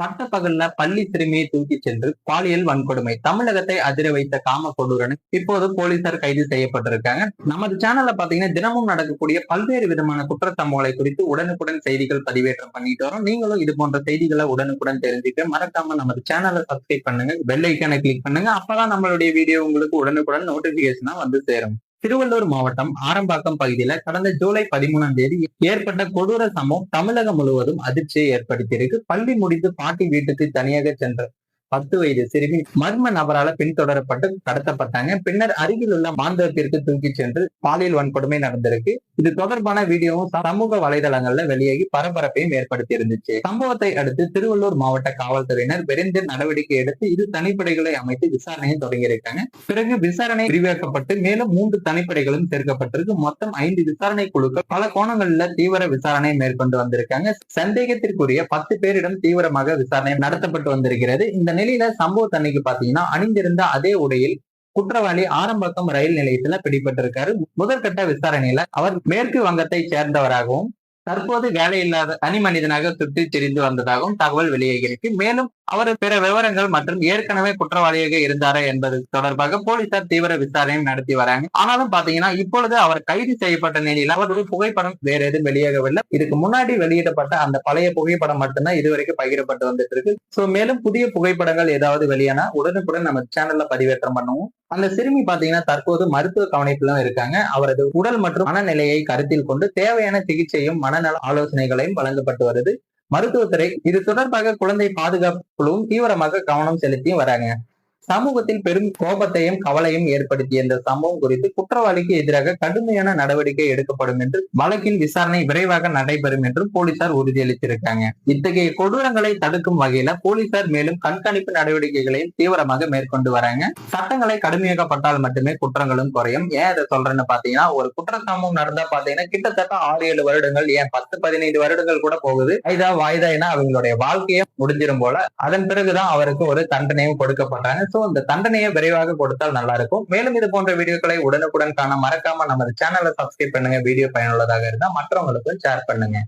பட்ட பகல்ல பள்ளி சிறுமியை தூக்கி சென்று பாலியல் வன்கொடுமை. தமிழகத்தை அதிர வைத்த காம கொடூரன் இப்போது போலீசார் கைது செய்யப்பட்டிருக்காங்க. நமது சேனல்ல பாத்தீங்கன்னா தினமும் நடக்கக்கூடிய பல்வேறு விதமான குற்ற குறித்து உடனுக்குடன் செய்திகள் பதிவேற்றம் பண்ணிட்டு வரோம். நீங்களும் இது போன்ற செய்திகளை உடனுக்குடன் தெரிஞ்சுக்க மறக்காம நமது சேனலை சப்ஸ்கிரைப் பண்ணுங்க பெல் ஐக்கானை கிளிக் பண்ணுங்க. அப்பதான் நம்மளுடைய வீடியோ உங்களுக்கு உடனுக்குடன் நோட்டிபிகேஷனா வந்து சேரும். திருவள்ளூர் மாவட்டம் ஆரம்பாக்கம் பகுதியில கடந்த ஜூலை பதிமூணாம் தேதி ஏற்பட்ட கொடூர சம்பவம் தமிழகம் முழுவதும் அதிர்ச்சியை ஏற்படுத்தியிருக்கு. பள்ளி முடித்து பாட்டி வீட்டுக்கு தனியாக சென்ற பத்து வயது சிறுமி மர்ம நபரால பின்தொடரப்பட்டு கடத்தப்பட்டாங்க. பின்னர் அருகில் உள்ள மாந்தவத்திற்கு தூக்கி சென்று பாலியல் வன்கொடுமை நடந்திருக்கு. இது தொடர்பான வீடியோவும் சமூக வலைதளங்கள்ல வெளியாகி பரபரப்பையும் ஏற்படுத்தி இருந்துச்சு. சம்பவத்தை அடுத்து திருவள்ளூர் மாவட்ட காவல்துறையினர் விரைந்து நடவடிக்கை எடுத்து இரு தனிப்படைகளை அமைத்து விசாரணையை தொடங்கியிருக்காங்க. பிறகு விசாரணை விரிவாக்கப்பட்டு மேலும் மூன்று தனிப்படைகளும் சேர்க்கப்பட்டிருக்கு. மொத்தம் ஐந்து விசாரணை குழுக்கள் பல கோணங்கள்ல தீவிர விசாரணை மேற்கொண்டு வந்திருக்காங்க. சந்தேகத்திற்குரிய பத்து பேரிடம் தீவிரமாக விசாரணை நடத்தப்பட்டு வந்திருக்கிறது. இந்த நிலையில சம்பவத்தன்னைக்கு பாத்தீங்கன்னா அணிந்திருந்த அதே உடையில் குற்றவாளி ஆரம்பக்கம் ரயில் நிலையத்துல பிடிபட்டிருக்காரு. முதற்கட்ட விசாரணையில அவர் மேற்கு வங்கத்தை சேர்ந்தவராகவும் தற்போது வேலையில்லாத தனி மனிதனாக சுற்றி தெரிந்து வந்ததாகவும் தகவல் வெளியாகியிருக்கு. மேலும் அவர் பிற விவரங்கள் மற்றும் ஏற்கனவே குற்றவாளியாக இருந்தாரா என்பது தொடர்பாக போலீசார் தீவிர விசாரணை நடத்தி வராங்க. ஆனாலும் பாத்தீங்கன்னா இப்பொழுது அவர் கைது செய்யப்பட்ட நிலையில் அவருடைய புகைப்படம் வேற எதுவும் வெளியாகவில்லை. இதுக்கு முன்னாடி வெளியிடப்பட்ட அந்த பழைய புகைப்படம் மட்டும்தான் இதுவரைக்கும் பகிரப்பட்டு வந்துட்டு இருக்கு. சோ மேலும் புதிய புகைப்படங்கள் ஏதாவது வெளியானா உடனுக்குடன் நம்ம சேனல்ல பதிவேற்றம் பண்ணுவோம். அந்த சிறுமி பாத்தீங்கன்னா தற்போது மருத்துவ கவனிப்பிலும் இருக்காங்க. அவரது உடல் மற்றும் மனநிலையை கருத்தில் கொண்டு தேவையான சிகிச்சையும் மனநல ஆலோசனைகளையும் வழங்கப்பட்டு வருது. மருத்துவத்துறை இது தொடர்பாக குழந்தை பாதுகாப்பு குழுவும் தீவிரமாக கவனம் செலுத்தியும் வராங்க. சமூகத்தில் பெரும் கோபத்தையும் கவலையும் ஏற்படுத்திய இந்த சம்பவம் குறித்து குற்றவாளிக்கு எதிராக கடுமையான நடவடிக்கை எடுக்கப்படும் என்று வழக்கின் விசாரணை விரைவாக நடைபெறும் என்றும் போலீசார் உறுதியளித்திருக்காங்க. இத்தகைய கொடூரங்களை தடுக்கும் வகையில போலீசார் மேலும் கண்காணிப்பு நடவடிக்கைகளையும் தீவிரமாக மேற்கொண்டு வராங்க. சட்டங்களை கடுமையாக்கப்பட்டால் மட்டுமே குற்றங்களும் குறையும். ஏன் அதை சொல்றேன்னு பாத்தீங்கன்னா ஒரு குற்ற சம்பவம் நடந்தா பாத்தீங்கன்னா கிட்டத்தட்ட ஆறு ஏழு வருடங்கள் ஏன் பத்து பதினைந்து வருடங்கள் கூட போகுது. வாய்தா என அவங்களுடைய வாழ்க்கையே முடிஞ்சிடும் போல. அதன் பிறகுதான் அவருக்கு ஒரு தண்டனையும் கொடுக்கப்படுறாங்க. ஸோ இந்த தண்டனையை விரைவாக கொடுத்தால் நல்லா இருக்கும். மேலும் இது போன்ற வீடியோக்களை உடனுக்குடன் காண மறக்காம நமது சேனலை சப்ஸ்கிரைப் பண்ணுங்க. வீடியோ பயனுள்ளதாக இருந்தா மற்றவங்களுக்கும் ஷேர் பண்ணுங்க.